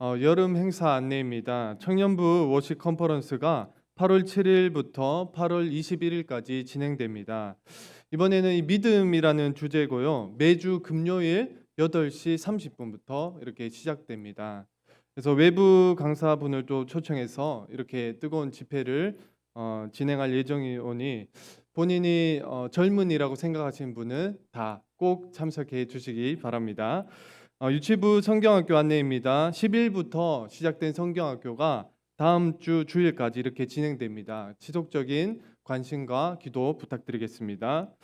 어, 여름 행사 안내입니다. 청년부 워시 컨퍼런스가 8월 7일부터 8월 21일까지 진행됩니다. 이번에는 이 믿음이라는 주제고요. 매주 금요일 8시 30분부터 이렇게 시작됩니다. 그래서 외부 강사분을 또 초청해서 이렇게 뜨거운 집회를 어, 진행할 예정이오니 본인이 어, 젊은이라고 생각하시는 분은 다 꼭 참석해 주시기 바랍니다. 어, 유치부 성경학교 안내입니다. 10일부터 시작된 성경학교가 다음 주 주일까지 이렇게 진행됩니다. 지속적인 관심과 기도 부탁드리겠습니다.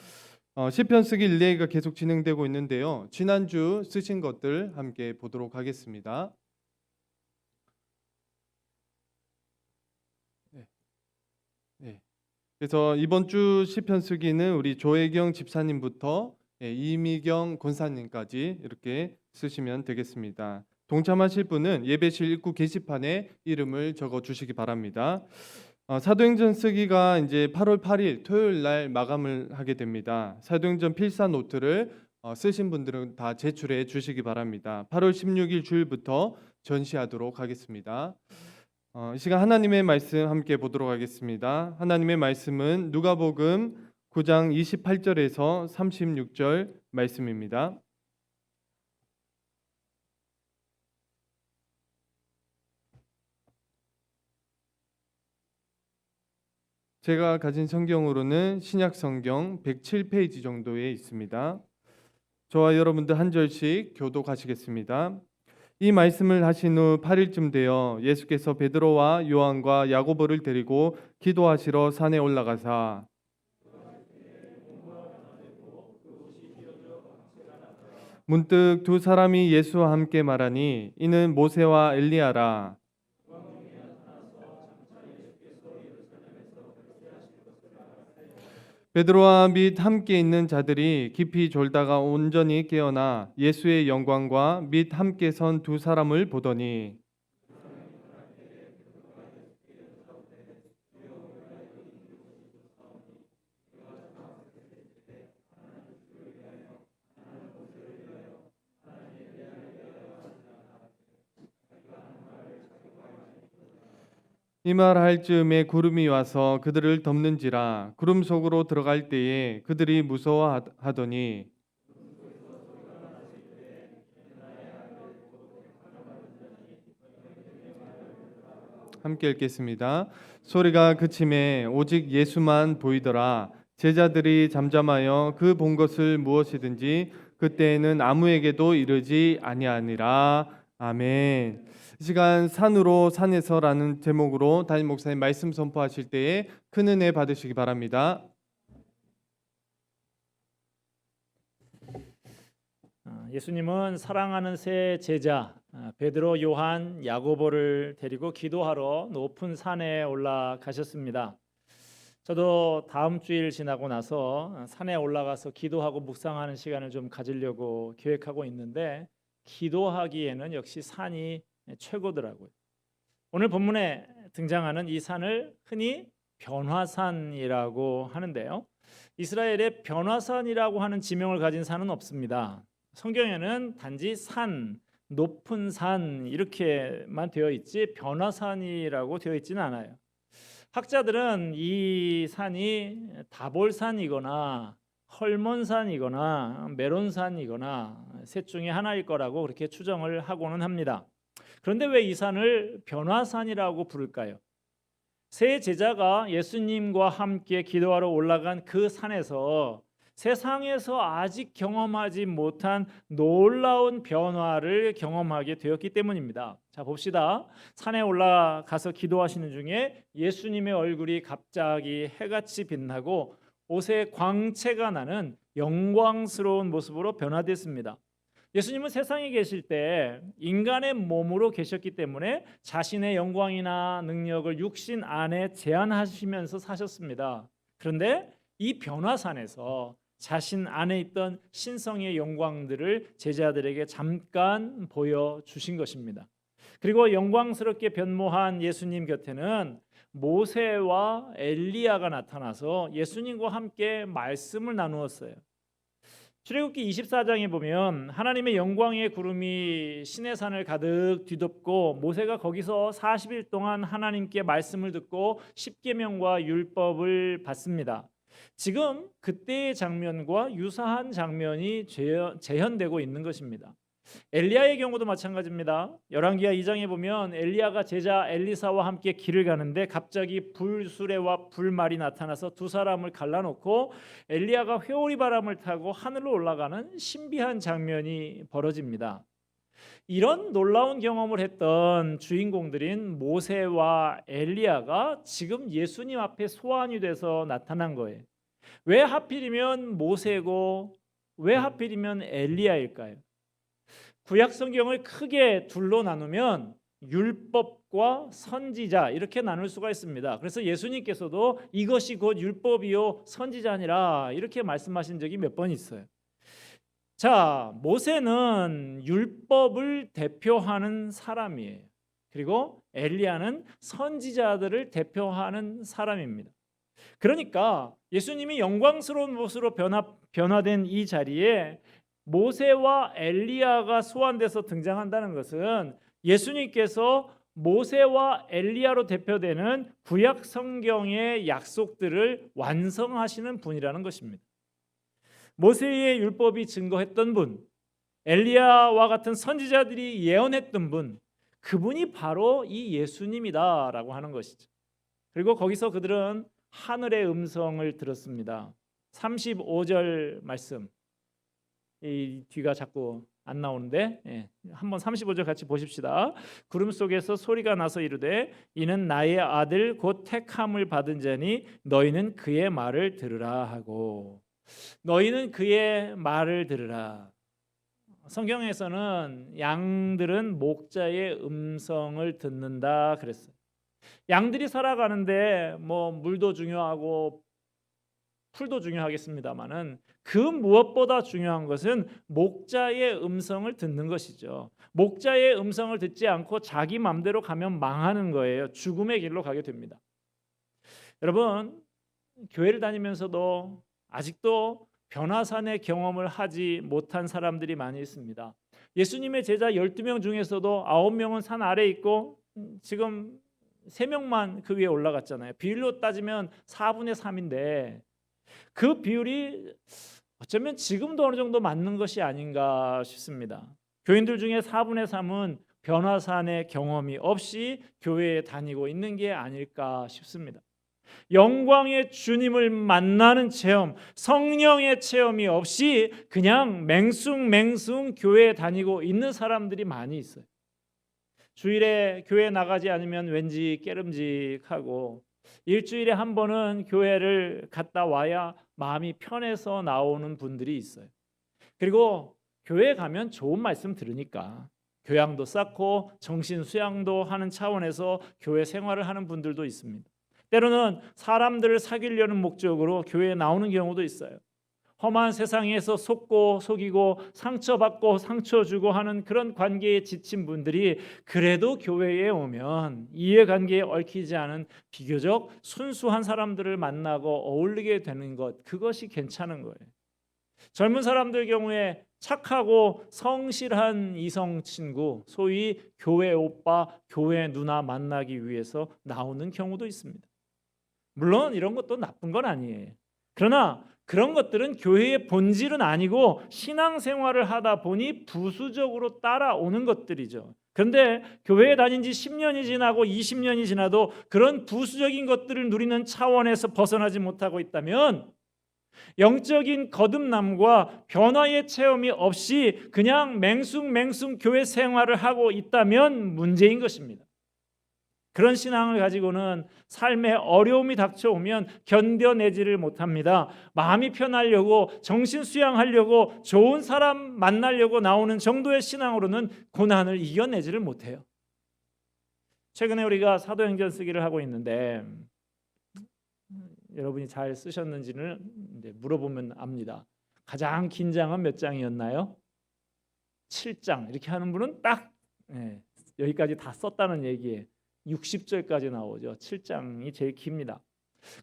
어, 시편 쓰기 릴레이가 계속 진행되고 있는데요. 지난주 쓰신 것들 함께 보도록 하겠습니다. 네. 네. 그래서 이번 주 시편 쓰기는 우리 조혜경 집사님부터 예, 이미경 권사님까지 이렇게 쓰시면 되겠습니다. 동참하실 분은 예배실 입구 게시판에 이름을 적어 주시기 바랍니다. 어, 사도행전 쓰기가 이제 8월 8일 토요일 날 마감을 하게 됩니다. 사도행전 필사 노트를 어, 쓰신 분들은 다 제출해 주시기 바랍니다. 8월 16일 주일부터 전시하도록 하겠습니다. 어, 이 시간 하나님의 말씀 함께 보도록 하겠습니다. 하나님의 말씀은 누가복음 9장 28절에서 36절 말씀입니다. 제가 가진 성경으로는 신약 성경 107페이지 정도에 있습니다. 저와 여러분들 한 절씩 교독하시겠습니다. 이 말씀을 하신 후 8일쯤 되어 예수께서 베드로와 요한과 야고보를 데리고 기도하시러 산에 올라가사 문득 두 사람이 예수와 함께 말하니 이는 모세와 엘리야라 베드로와 및 함께 있는 자들이 깊이 졸다가 온전히 깨어나 예수의 영광과 및 함께 선 두 사람을 보더니 이 말 할 즈음에 구름이 와서 그들을 덮는지라 구름 속으로 들어갈 때에 그들이 무서워하더니 함께 읽겠습니다. 소리가 그침에 오직 예수만 보이더라. 제자들이 잠잠하여 그 본 것을 무엇이든지 그때에는 아무에게도 이르지 아니하니라. 아멘. 이 시간 산으로 산에서라는 제목으로 담임 목사님 말씀 선포하실 때에 큰 은혜 받으시기 바랍니다. 아, 예수님은 사랑하는 세 제자 아, 베드로, 요한, 야고보를 데리고 기도하러 높은 산에 올라가셨습니다. 저도 다음 주일 지나고 나서 산에 올라가서 기도하고 묵상하는 시간을 좀 가지려고 계획하고 있는데 기도하기에는 역시 산이 최고더라고요. 오늘 본문에 등장하는 이 산을 흔히 변화산이라고 하는데요. 이스라엘에 변화산이라고 하는 지명을 가진 산은 없습니다. 성경에는 단지 산, 높은 산 이렇게만 되어 있지 변화산이라고 되어 있지는 않아요. 학자들은 이 산이 다볼산이거나 헐몬산이거나 메론산이거나 셋 중에 하나일 거라고 그렇게 추정을 하고는 합니다. 그런데 왜 이 산을 변화산이라고 부를까요? 세 제자가 예수님과 함께 기도하러 올라간 그 산에서 세상에서 아직 경험하지 못한 놀라운 변화를 경험하게 되었기 때문입니다. 자, 봅시다. 산에 올라가서 기도하시는 중에 예수님의 얼굴이 갑자기 해같이 빛나고 옷에 광채가 나는 영광스러운 모습으로 변화됐습니다. 예수님은 세상에 계실 때 인간의 몸으로 계셨기 때문에 자신의 영광이나 능력을 육신 안에 제한하시면서 사셨습니다. 그런데 이 변화산에서 자신 안에 있던 신성의 영광들을 제자들에게 잠깐 보여 주신 것입니다. 그리고 영광스럽게 변모한 예수님 곁에는 모세와 엘리야가 나타나서 예수님과 함께 말씀을 나누었어요. 출애굽기 24장에 보면 하나님의 영광의 구름이 신의 산을 가득 뒤덮고 모세가 거기서 40일 동안 하나님께 말씀을 듣고 십계명과 율법을 받습니다. 지금 그때의 장면과 유사한 장면이 재현- 재현되고 있는 것입니다. 엘리야의 경우도 마찬가지입니다. 열왕기하 2장에 보면 엘리야가 제자 엘리사와 함께 길을 가는데 갑자기 불수레와 불말이 나타나서 두 사람을 갈라놓고 엘리야가 회오리 바람을 타고 하늘로 올라가는 신비한 장면이 벌어집니다. 이런 놀라운 경험을 했던 주인공들인 모세와 엘리야가 지금 예수님 앞에 소환이 돼서 나타난 거예요. 왜 하필이면 모세고 왜 하필이면 엘리야일까요? 구약 성경을 크게 둘로 나누면 율법과 선지자 이렇게 나눌 수가 있습니다. 그래서 예수님께서도 이것이 곧 율법이요 선지자니라 이렇게 말씀하신 적이 몇 번 있어요. 자, 모세는 율법을 대표하는 사람이에요. 그리고 엘리야는 선지자들을 대표하는 사람입니다. 그러니까 예수님이 영광스러운 모습으로 변화, 변화된 이 자리에 모세와 엘리야가 소환돼서 등장한다는 것은 예수님께서 모세와 엘리야로 대표되는 구약 성경의 약속들을 완성하시는 분이라는 것입니다. 모세의 율법이 증거했던 분, 엘리야와 같은 선지자들이 예언했던 분, 그분이 바로 이 예수님이다라고 하는 것이죠. 그리고 거기서 그들은 하늘의 음성을 들었습니다. 35절 말씀. 이 뒤가 자꾸 안 나오는데 예, 한번 35절 같이 보십시다. 구름 속에서 소리가 나서 이르되 이는 나의 아들 곧 택함을 받은 자니 너희는 그의 말을 들으라 하고 너희는 그의 말을 들으라. 성경에서는 양들은 목자의 음성을 듣는다 그랬어요. 양들이 살아가는데 뭐 물도 중요하고 풀도 중요하겠습니다만은 그 무엇보다 중요한 것은 목자의 음성을 듣는 것이죠. 목자의 음성을 듣지 않고 자기 마음대로 가면 망하는 거예요. 죽음의 길로 가게 됩니다. 여러분 교회를 다니면서도 아직도 변화산의 경험을 하지 못한 사람들이 많이 있습니다. 예수님의 제자 12명 중에서도 9명은 산 아래 있고 음, 지금 3명만 그 위에 올라갔잖아요. 비율로 따지면 4분의 3인데 그 비율이 어쩌면 지금도 어느 정도 맞는 것이 아닌가 싶습니다. 교인들 중에 4분의 3은 변화산의 경험이 없이 교회에 다니고 있는 게 아닐까 싶습니다. 영광의 주님을 만나는 체험, 성령의 체험이 없이 그냥 맹숭맹숭 교회에 다니고 있는 사람들이 많이 있어요. 주일에 교회 나가지 않으면 왠지 깨름직하고 일주일에 한 번은 교회를 갔다 와야 마음이 편해서 나오는 분들이 있어요. 그리고 교회 가면 좋은 말씀 들으니까 교양도 쌓고 정신 수양도 하는 차원에서 교회 생활을 하는 분들도 있습니다. 때로는 사람들을 사귀려는 목적으로 교회에 나오는 경우도 있어요. 험한 세상에서 속고 속이고 상처받고 상처 주고 하는 그런 관계에 지친 분들이 그래도 교회에 오면 이해관계에 얽히지 않은 비교적 순수한 사람들을 만나고 어울리게 되는 것 그것이 괜찮은 거예요. 젊은 사람들 경우에 착하고 성실한 이성 친구, 소위 교회 오빠, 교회 누나 만나기 위해서 나오는 경우도 있습니다. 물론 이런 것도 나쁜 건 아니에요. 그러나 그런 것들은 교회의 본질은 아니고 신앙생활을 하다 보니 부수적으로 따라오는 것들이죠. 그런데 교회에 다닌 지 10년이 지나고 20년이 지나도 그런 부수적인 것들을 누리는 차원에서 벗어나지 못하고 있다면 영적인 거듭남과 변화의 체험이 없이 그냥 맹숭맹숭 교회 생활을 하고 있다면 문제인 것입니다. 그런 신앙을 가지고는 삶에 어려움이 닥쳐오면 견뎌내지를 못합니다. 마음이 편하려고 정신 수양하려고 좋은 사람 만나려고 나오는 정도의 신앙으로는 고난을 이겨내지를 못해요. 최근에 우리가 사도행전 쓰기를 하고 있는데 여러분이 잘 쓰셨는지는 물어보면 압니다. 가장 긴 장은 몇 장이었나요? 7장 이렇게 하는 분은 딱 예, 여기까지 다 썼다는 얘기예요. 60절까지 나오죠. 7장이 제일 깁니다.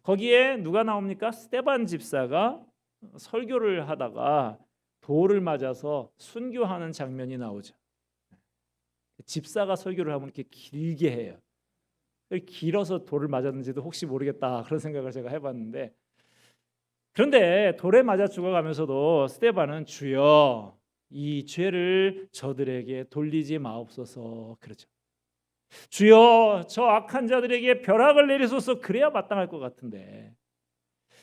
거기에 누가 나옵니까? 스테반 집사가 설교를 하다가 돌을 맞아서 순교하는 장면이 나오죠. 집사가 설교를 하면 이렇게 길게 해요. 길어서 돌을 맞았는지도 혹시 모르겠다 그런 생각을 제가 해봤는데 그런데 돌에 맞아 죽어가면서도 스테반은 주여 이 죄를 저들에게 돌리지 마옵소서 그러죠. 주여 저 악한 자들에게 벼락을 내리소서 그래야 마땅할 것 같은데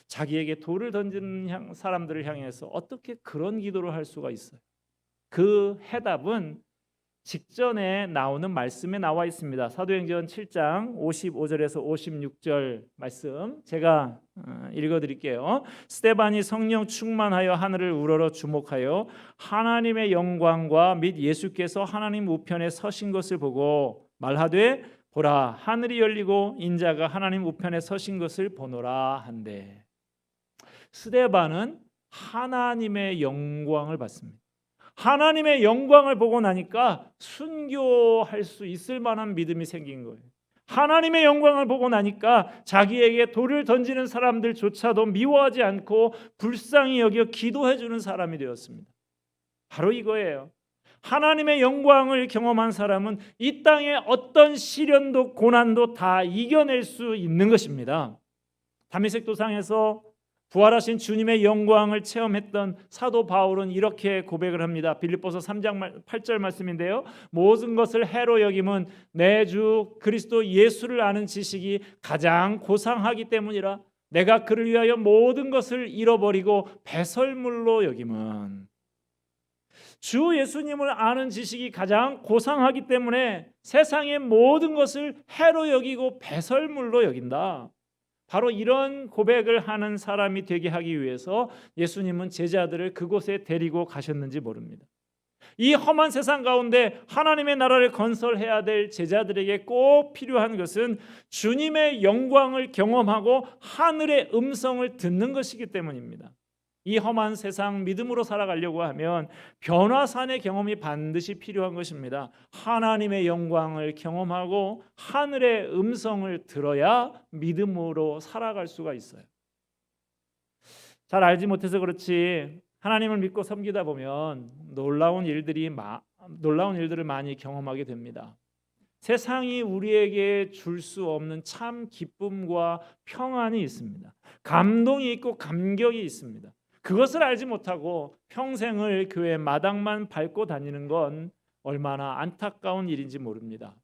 자기에게 돌을 던지는 향- 사람들을 향해서 어떻게 그런 기도를 할 수가 있어요? 그 해답은 직전에 나오는 말씀에 나와 있습니다. 사도행전 7장 55절에서 56절 말씀 제가 어, 읽어 드릴게요. 스테반이 성령 충만하여 하늘을 우러러 주목하여 하나님의 영광과 및 예수께서 하나님 우편에 서신 것을 보고 말하되 보라 하늘이 열리고 인자가 하나님 우편에 서신 것을 보노라 한대. 스데반은 하나님의 영광을 받습니다. 하나님의 영광을 보고 나니까 순교할 수 있을 만한 믿음이 생긴 거예요. 하나님의 영광을 보고 나니까 자기에게 돌을 던지는 사람들조차도 미워하지 않고 불쌍히 여겨 기도해 주는 사람이 되었습니다. 바로 이거예요. 하나님의 영광을 경험한 사람은 이 땅의 어떤 시련도 고난도 다 이겨낼 수 있는 것입니다. 다미색 도상에서 부활하신 주님의 영광을 체험했던 사도 바울은 이렇게 고백을 합니다. 빌립보서 3장 8절 말씀인데요. 모든 것을 해로 여김은 내 주 그리스도 예수를 아는 지식이 가장 고상하기 때문이라 내가 그를 위하여 모든 것을 잃어버리고 배설물로 여김은 주 예수님을 아는 지식이 가장 고상하기 때문에 세상의 모든 것을 해로 여기고 배설물로 여긴다. 바로 이런 고백을 하는 사람이 되게 하기 위해서 예수님은 제자들을 그곳에 데리고 가셨는지 모릅니다. 이 험한 세상 가운데 하나님의 나라를 건설해야 될 제자들에게 꼭 필요한 것은 주님의 영광을 경험하고 하늘의 음성을 듣는 것이기 때문입니다. 이 험한 세상 믿음으로 살아가려고 하면 변화산의 경험이 반드시 필요한 것입니다. 하나님의 영광을 경험하고 하늘의 음성을 들어야 믿음으로 살아갈 수가 있어요. 잘 알지 못해서 그렇지 하나님을 믿고 섬기다 보면 놀라운 일들이 마, 놀라운 일들을 많이 경험하게 됩니다. 세상이 우리에게 줄 수 없는 참 기쁨과 평안이 있습니다. 감동이 있고 감격이 있습니다. 그것을 알지 못하고 평생을 교회 마당만 밟고 다니는 건 얼마나 안타까운 일인지 모릅니다.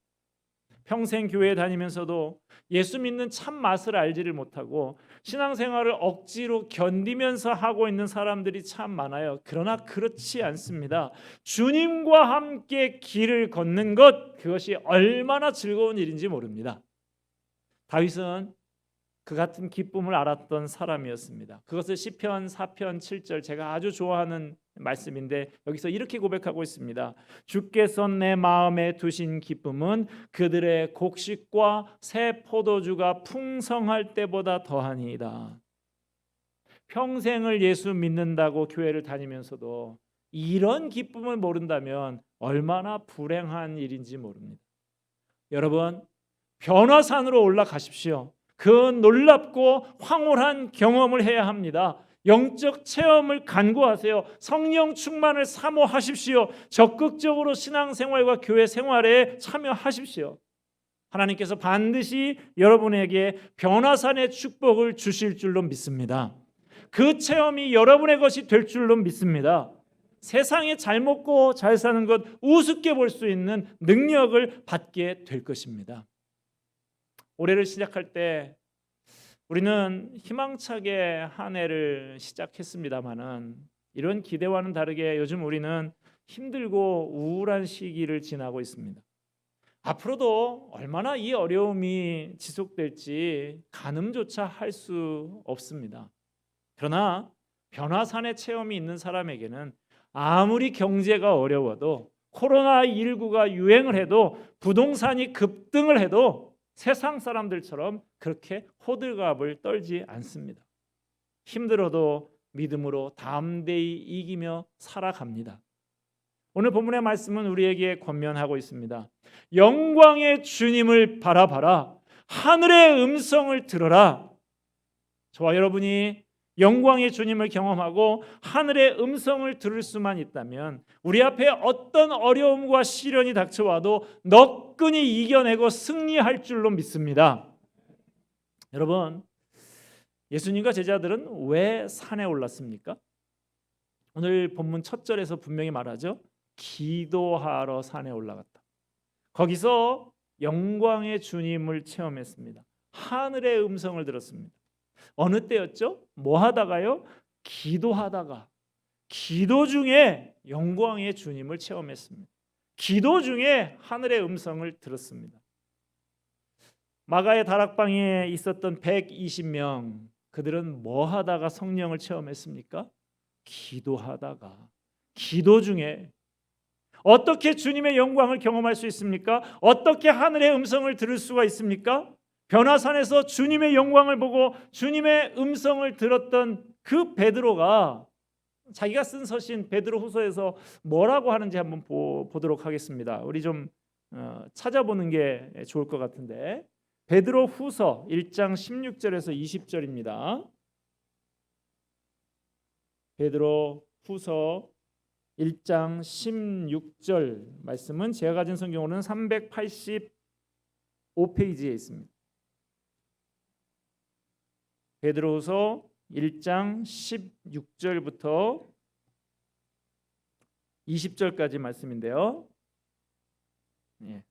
평생 교회 다니면서도 예수 믿는 참 맛을 알지를 못하고 신앙생활을 억지로 견디면서 하고 있는 사람들이 참 많아요. 그러나 그렇지 않습니다. 주님과 함께 길을 걷는 것 그것이 얼마나 즐거운 일인지 모릅니다. 다윗은 그 같은 기쁨을 알았던 사람이었습니다. 그것을 시편 4편 7절 제가 아주 좋아하는 말씀인데 여기서 이렇게 고백하고 있습니다. 주께서 내 마음에 두신 기쁨은 그들의 곡식과 새 포도주가 풍성할 때보다 더하니이다. 평생을 예수 믿는다고 교회를 다니면서도 이런 기쁨을 모른다면 얼마나 불행한 일인지 모릅니다. 여러분 변화산으로 올라가십시오. 그 놀랍고 황홀한 경험을 해야 합니다. 영적 체험을 간구하세요. 성령 충만을 사모하십시오. 적극적으로 신앙생활과 교회 생활에 참여하십시오. 하나님께서 반드시 여러분에게 변화산의 축복을 주실 줄로 믿습니다. 그 체험이 여러분의 것이 될 줄로 믿습니다. 세상에 잘 먹고 잘 사는 것 우습게 볼 수 있는 능력을 받게 될 것입니다. 올해를 시작할 때 우리는 희망차게 한 해를 시작했습니다마는 이런 기대와는 다르게 요즘 우리는 힘들고 우울한 시기를 지나고 있습니다. 앞으로도 얼마나 이 어려움이 지속될지 가늠조차 할 수 없습니다. 그러나 변화산의 체험이 있는 사람에게는 아무리 경제가 어려워도 코로나 19가 유행을 해도 부동산이 급등을 해도 세상 사람들처럼 그렇게 호들갑을 떨지 않습니다. 힘들어도 믿음으로 담대히 이기며 살아갑니다. 오늘 본문의 말씀은 우리에게 권면하고 있습니다. 영광의 주님을 바라봐라. 하늘의 음성을 들어라. 저와 여러분이 영광의 주님을 경험하고 하늘의 음성을 들을 수만 있다면 우리 앞에 어떤 어려움과 시련이 닥쳐와도 너끈히 이겨내고 승리할 줄로 믿습니다. 여러분, 예수님과 제자들은 왜 산에 올랐습니까? 오늘 본문 첫 절에서 분명히 말하죠. 기도하러 산에 올라갔다. 거기서 영광의 주님을 체험했습니다. 하늘의 음성을 들었습니다. 어느 때였죠? 뭐 하다가요? 기도하다가 기도 중에 영광의 주님을 체험했습니다. 기도 중에 하늘의 음성을 들었습니다. 마가의 다락방에 있었던 120명 그들은 뭐 하다가 성령을 체험했습니까? 기도하다가 기도 중에 어떻게 주님의 영광을 경험할 수 있습니까? 어떻게 하늘의 음성을 들을 수가 있습니까? 변화산에서 주님의 영광을 보고 주님의 음성을 들었던 그 베드로가 자기가 쓴 서신 베드로 후서에서 뭐라고 하는지 한번 보, 도록 하겠습니다. 우리 좀 어, 찾아보는 게 좋을 것 같은데 베드로 후서 1장 16절에서 20절입니다. 베드로 후서 1장 16절 말씀은 제가 가진 성경으로는 385페이지에 있습니다. 베드로후서 1장 16절부터 20절까지 말씀인데요. 예.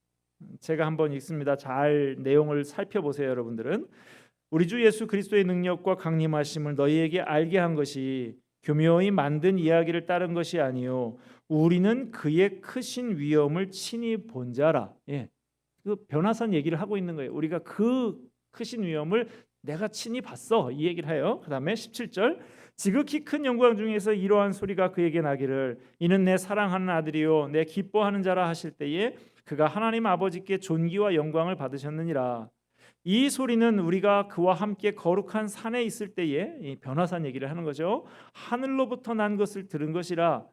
제가 한번 읽습니다. 잘 내용을 살펴보세요, 여러분들은. 우리 주 예수 그리스도의 능력과 강림하심을 너희에게 알게 한 것이 교묘히 만든 이야기를 따른 것이 아니요 우리는 그의 크신 위엄을 친히 본 자라. 예. 그 변화산 얘기를 하고 있는 거예요. 우리가 그 크신 위엄을 내가 친히 봤어. 이 얘기를 해요. 그 다음에 17절 지극히 큰 영광 중에서 이러한 소리가 그에게 나기를 이는 내 사랑하는 아들이요 내 기뻐하는 자라 하실 때에 그가 하나님 아버지께 존귀와 영광을 받으셨느니라. 이 소리는 우리가 그와 함께 거룩한 산에 있을 때에 이 변화산 얘기를 하는 거죠. 하늘로부터 난 것을 들은 것이라.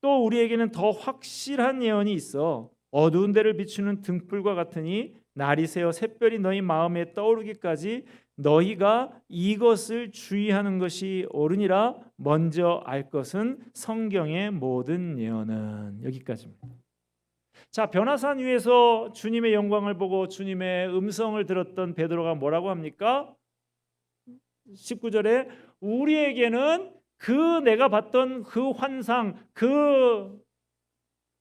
또 우리에게는 더 확실한 예언이 있어. 어두운 데를 비추는 등불과 같으니 날이 새어 샛별이 너희 마음에 떠오르기까지 너희가 이것을 주의하는 것이 옳으니라 먼저 알 것은 성경의 모든 예언은 여기까지입니다. 자, 변화산 위에서 주님의 영광을 보고 주님의 음성을 들었던 베드로가 뭐라고 합니까? 19절에 우리에게는 그 내가 봤던 그 환상, 그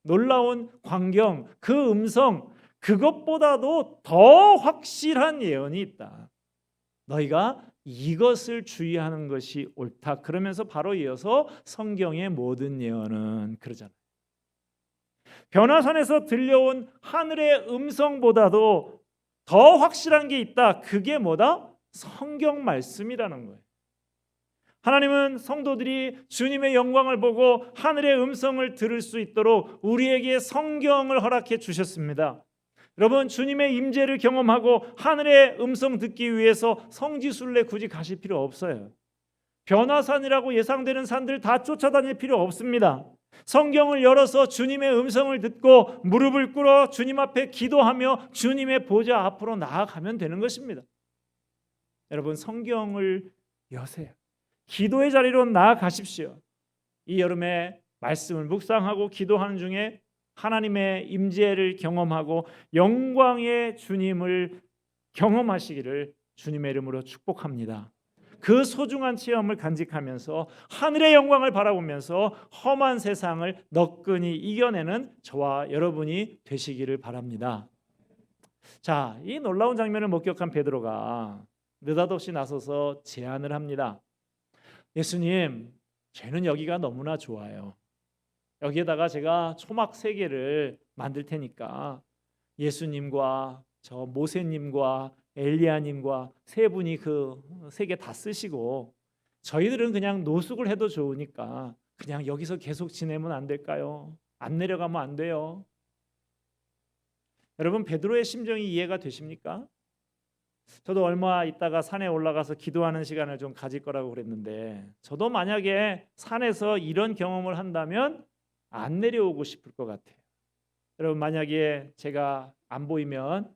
놀라운 광경, 그 음성 그것보다도 더 확실한 예언이 있다. 너희가 이것을 주의하는 것이 옳다. 그러면서 바로 이어서 성경의 모든 예언은 그러잖아요. 변화산에서 들려온 하늘의 음성보다도 더 확실한 게 있다. 그게 뭐다? 성경 말씀이라는 거예요. 하나님은 성도들이 주님의 영광을 보고 하늘의 음성을 들을 수 있도록 우리에게 성경을 허락해 주셨습니다. 여러분 주님의 임재를 경험하고 하늘의 음성 듣기 위해서 성지순례 굳이 가실 필요 없어요. 변화산이라고 예상되는 산들 다 쫓아다닐 필요 없습니다. 성경을 열어서 주님의 음성을 듣고 무릎을 꿇어 주님 앞에 기도하며 주님의 보좌 앞으로 나아가면 되는 것입니다. 여러분 성경을 여세요. 기도의 자리로 나아가십시오. 이 여름에 말씀을 묵상하고 기도하는 중에 하나님의 임재를 경험하고 영광의 주님을 경험하시기를 주님의 이름으로 축복합니다. 그 소중한 체험을 간직하면서 하늘의 영광을 바라보면서 험한 세상을 너끈히 이겨내는 저와 여러분이 되시기를 바랍니다. 자, 이 놀라운 장면을 목격한 베드로가 느닷없이 나서서 제안을 합니다. 예수님, 저는 여기가 너무나 좋아요. 여기에다가 제가 초막 세 개를 만들 테니까 예수님과 저 모세님과 엘리야님과 세 분이 그 세 개 다 쓰시고 저희들은 그냥 노숙을 해도 좋으니까 그냥 여기서 계속 지내면 안 될까요? 안 내려가면 안 돼요. 여러분 베드로의 심정이 이해가 되십니까? 저도 얼마 있다가 산에 올라가서 기도하는 시간을 좀 가질 거라고 그랬는데 저도 만약에 산에서 이런 경험을 한다면 안 내려오고 싶을 것 같아요. 여러분 만약에 제가 안 보이면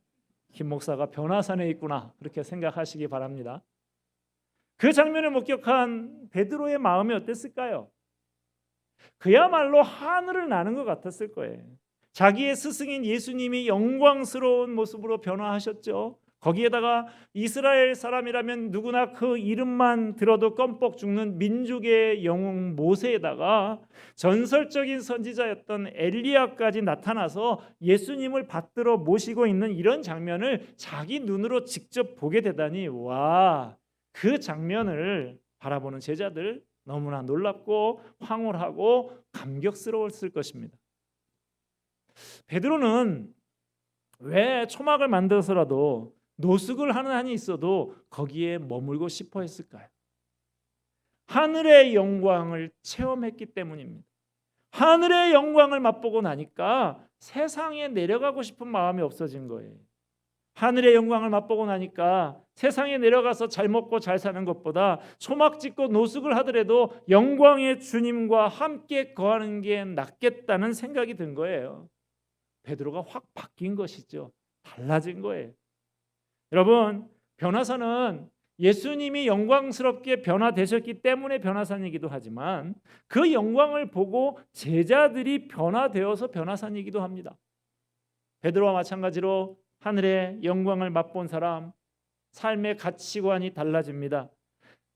김 목사가 변화산에 있구나 그렇게 생각하시기 바랍니다. 그 장면을 목격한 베드로의 마음이 어땠을까요? 그야말로 하늘을 나는 것 같았을 거예요. 자기의 스승인 예수님이 영광스러운 모습으로 변화하셨죠. 거기에다가 이스라엘 사람이라면 누구나 그 이름만 들어도 껌뻑 죽는 민족의 영웅 모세에다가 전설적인 선지자였던 엘리야까지 나타나서 예수님을 받들어 모시고 있는 이런 장면을 자기 눈으로 직접 보게 되다니 와, 그 장면을 바라보는 제자들 너무나 놀랍고 황홀하고 감격스러웠을 것입니다. 베드로는 왜 초막을 만들어서라도 노숙을 하는 한이 있어도 거기에 머물고 싶어 했을까요? 하늘의 영광을 체험했기 때문입니다. 하늘의 영광을 맛보고 나니까 세상에 내려가고 싶은 마음이 없어진 거예요. 하늘의 영광을 맛보고 나니까 세상에 내려가서 잘 먹고 잘 사는 것보다 초막 짓고 노숙을 하더라도 영광의 주님과 함께 거하는 게 낫겠다는 생각이 든 거예요. 베드로가 확 바뀐 것이죠. 달라진 거예요. 여러분, 변화사는 예수님이 영광스럽게 변화되셨기 때문에 변화산이기도 하지만 그 영광을 보고 제자들이 변화되어서 변화산이기도 합니다. 베드로와 마찬가지로 하늘의 영광을 맛본 사람 삶의 가치관이 달라집니다.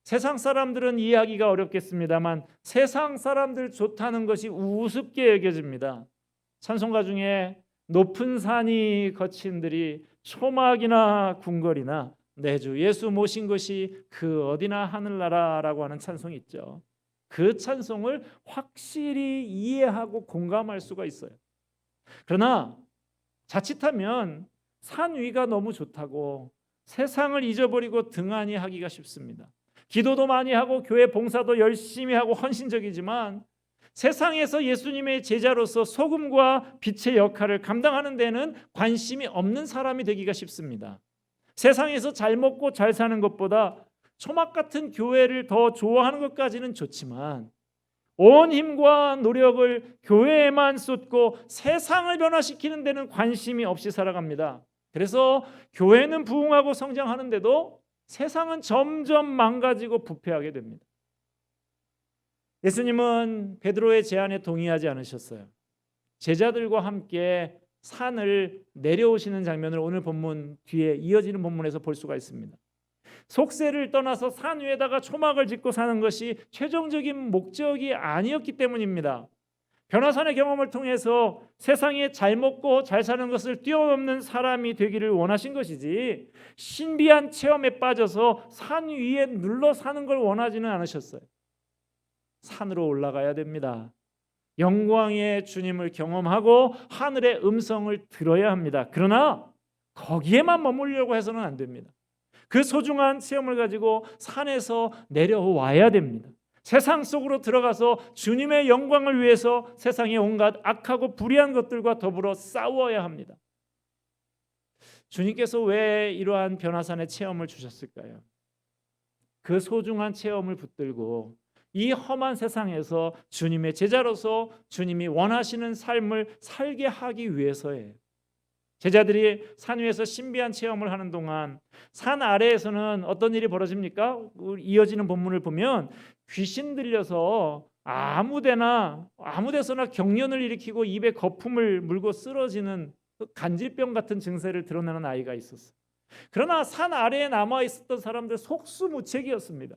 세상 사람들은 이해하기가 어렵겠습니다만 세상 사람들 좋다는 것이 우습게 여겨집니다. 찬송가 중에 높은 산이 거친들이 초막이나 궁궐이나 내주 예수 모신 것이 그 어디나 하늘나라라고 하는 찬송이 있죠. 그 찬송을 확실히 이해하고 공감할 수가 있어요. 그러나 자칫하면 산 위가 너무 좋다고 세상을 잊어버리고 등한히 하기가 쉽습니다. 기도도 많이 하고 교회 봉사도 열심히 하고 헌신적이지만 세상에서 예수님의 제자로서 소금과 빛의 역할을 감당하는 데는 관심이 없는 사람이 되기가 쉽습니다. 세상에서 잘 먹고 잘 사는 것보다 초막 같은 교회를 더 좋아하는 것까지는 좋지만 온 힘과 노력을 교회에만 쏟고 세상을 변화시키는 데는 관심이 없이 살아갑니다. 그래서 교회는 부흥하고 성장하는데도 세상은 점점 망가지고 부패하게 됩니다. 예수님은 베드로의 제안에 동의하지 않으셨어요. 제자들과 함께 산을 내려오시는 장면을 오늘 본문 뒤에 이어지는 본문에서 볼 수가 있습니다. 속세를 떠나서 산 위에다가 초막을 짓고 사는 것이 최종적인 목적이 아니었기 때문입니다. 변화산의 경험을 통해서 세상에 잘 먹고 잘 사는 것을 뛰어넘는 사람이 되기를 원하신 것이지 신비한 체험에 빠져서 산 위에 눌러 사는 걸 원하지는 않으셨어요. 산으로 올라가야 됩니다. 영광의 주님을 경험하고 하늘의 음성을 들어야 합니다. 그러나 거기에만 머물려고 해서는 안 됩니다. 그 소중한 체험을 가지고 산에서 내려와야 됩니다. 세상 속으로 들어가서 주님의 영광을 위해서 세상의 온갖 악하고 불의한 것들과 더불어 싸워야 합니다. 주님께서 왜 이러한 변화산의 체험을 주셨을까요? 그 소중한 체험을 붙들고 이 험한 세상에서 주님의 제자로서 주님이 원하시는 삶을 살게 하기 위해서예요. 제자들이 산 위에서 신비한 체험을 하는 동안 산 아래에서는 어떤 일이 벌어집니까? 이어지는 본문을 보면 귀신 들려서 아무데나 아무데서나 경련을 일으키고 입에 거품을 물고 쓰러지는 그 간질병 같은 증세를 드러내는 아이가 있었어. 그러나 산 아래에 남아 있었던 사람들 속수무책이었습니다.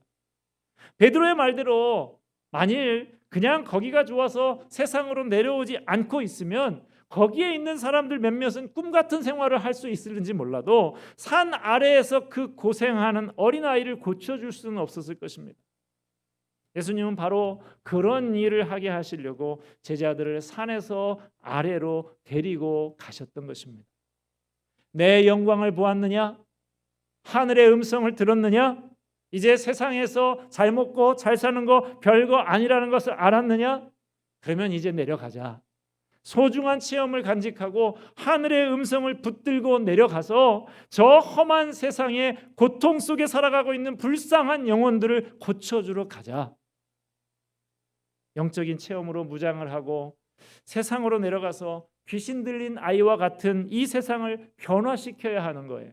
베드로의 말대로 만일 그냥 거기가 좋아서 세상으로 내려오지 않고 있으면 거기에 있는 사람들 몇몇은 꿈 같은 생활을 할 수 있을는지 몰라도 산 아래에서 그 고생하는 어린 아이를 고쳐줄 수는 없었을 것입니다. 예수님은 바로 그런 일을 하게 하시려고 제자들을 산에서 아래로 데리고 가셨던 것입니다. 내 영광을 보았느냐? 하늘의 음성을 들었느냐? 이제 세상에서 잘 먹고 잘 사는 거 별거 아니라는 것을 알았느냐? 그러면 이제 내려가자. 소중한 체험을 간직하고 하늘의 음성을 붙들고 내려가서 저 험한 세상에 고통 속에 살아가고 있는 불쌍한 영혼들을 고쳐주러 가자. 영적인 체험으로 무장을 하고 세상으로 내려가서 귀신 들린 아이와 같은 이 세상을 변화시켜야 하는 거예요.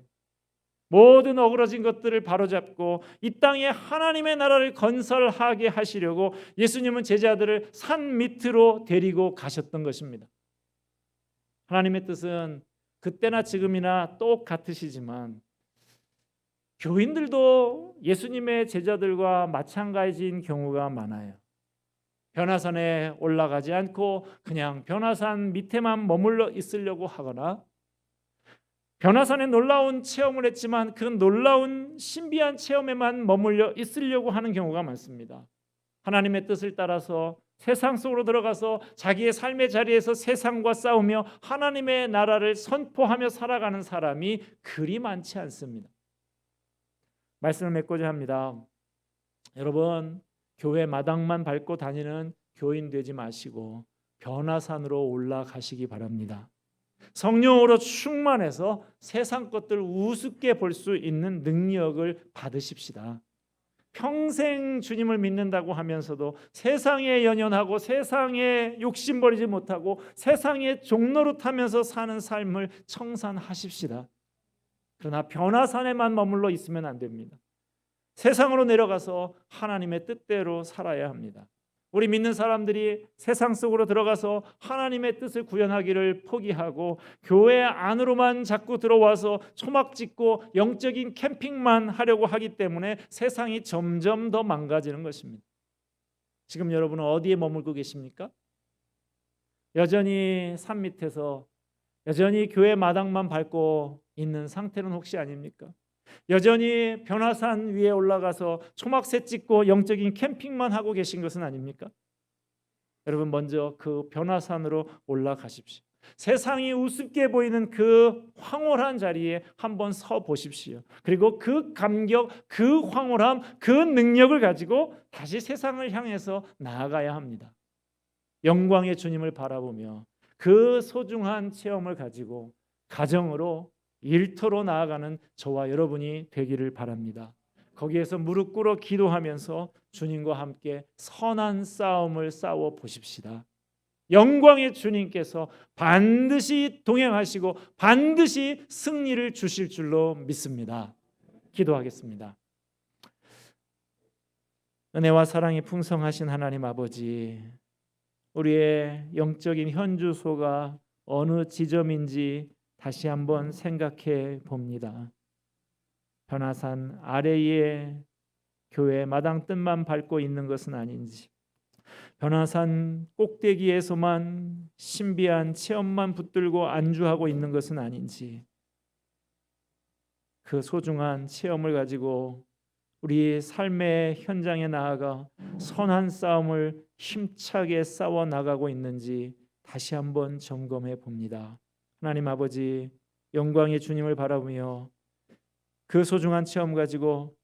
모든 어그러진 것들을 바로잡고 이 땅에 하나님의 나라를 건설하게 하시려고 예수님은 제자들을 산 밑으로 데리고 가셨던 것입니다. 하나님의 뜻은 그때나 지금이나 똑같으시지만 교인들도 예수님의 제자들과 마찬가지인 경우가 많아요. 변화산에 올라가지 않고 그냥 변화산 밑에만 머물러 있으려고 하거나 변화산에 놀라운 체험을 했지만 그 놀라운 신비한 체험에만 머물러 있으려고 하는 경우가 많습니다. 하나님의 뜻을 따라서 세상 속으로 들어가서 자기의 삶의 자리에서 세상과 싸우며 하나님의 나라를 선포하며 살아가는 사람이 그리 많지 않습니다. 말씀을 맺고자 합니다. 여러분, 교회 마당만 밟고 다니는 교인 되지 마시고 변화산으로 올라가시기 바랍니다. 성령으로 충만해서 세상 것들 우습게 볼 수 있는 능력을 받으십시다. 평생 주님을 믿는다고 하면서도 세상에 연연하고 세상에 욕심 버리지 못하고 세상의 종로로 타면서 사는 삶을 청산하십시다. 그러나 변화산에만 머물러 있으면 안 됩니다. 세상으로 내려가서 하나님의 뜻대로 살아야 합니다. 우리 믿는 사람들이 세상 속으로 들어가서 하나님의 뜻을 구현하기를 포기하고 교회 안으로만 자꾸 들어와서 초막 짓고 영적인 캠핑만 하려고 하기 때문에 세상이 점점 더 망가지는 것입니다. 지금 여러분은 어디에 머물고 계십니까? 여전히 산 밑에서 여전히 교회 마당만 밟고 있는 상태는 혹시 아닙니까? 여전히 변화산 위에 올라가서 초막새 찍고 영적인 캠핑만 하고 계신 것은 아닙니까? 여러분 먼저 그 변화산으로 올라가십시오. 세상이 우습게 보이는 그 황홀한 자리에 한번 서 보십시오. 그리고 그 감격, 그 황홀함, 그 능력을 가지고 다시 세상을 향해서 나아가야 합니다. 영광의 주님을 바라보며 그 소중한 체험을 가지고 가정으로 일터로 나아가는 저와 여러분이 되기를 바랍니다. 거기에서 무릎 꿇어 기도하면서 주님과 함께 선한 싸움을 싸워 보십시다. 영광의 주님께서 반드시 동행하시고 반드시 승리를 주실 줄로 믿습니다. 기도하겠습니다. 은혜와 사랑이 풍성하신 하나님 아버지, 우리의 영적인 현주소가 어느 지점인지 다시 한번 생각해 봅니다. 변화산 아래에 교회 마당 뜻만 밟고 있는 것은 아닌지, 변화산 꼭대기에서만 신비한 체험만 붙들고 안주하고 있는 것은 아닌지, 그 소중한 체험을 가지고 우리 삶의 현장에 나아가 선한 싸움을 힘차게 싸워 나가고 있는지 다시 한번 점검해 봅니다. 하나님 아버지 영광의 주님을 바라보며 그 소중한 체험 가지고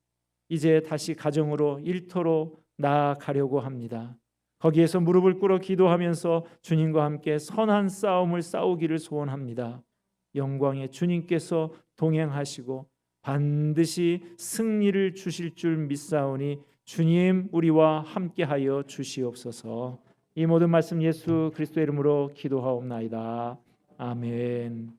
이제 다시 가정으로 일터로 나아가려고 합니다. 거기에서 무릎을 꿇어 기도하면서 주님과 함께 선한 싸움을 싸우기를 소원합니다. 영광의 주님께서 동행하시고 반드시 승리를 주실 줄 믿사오니 주님 우리와 함께하여 주시옵소서. 이 모든 말씀 예수 그리스도의 이름으로 기도하옵나이다. 아멘.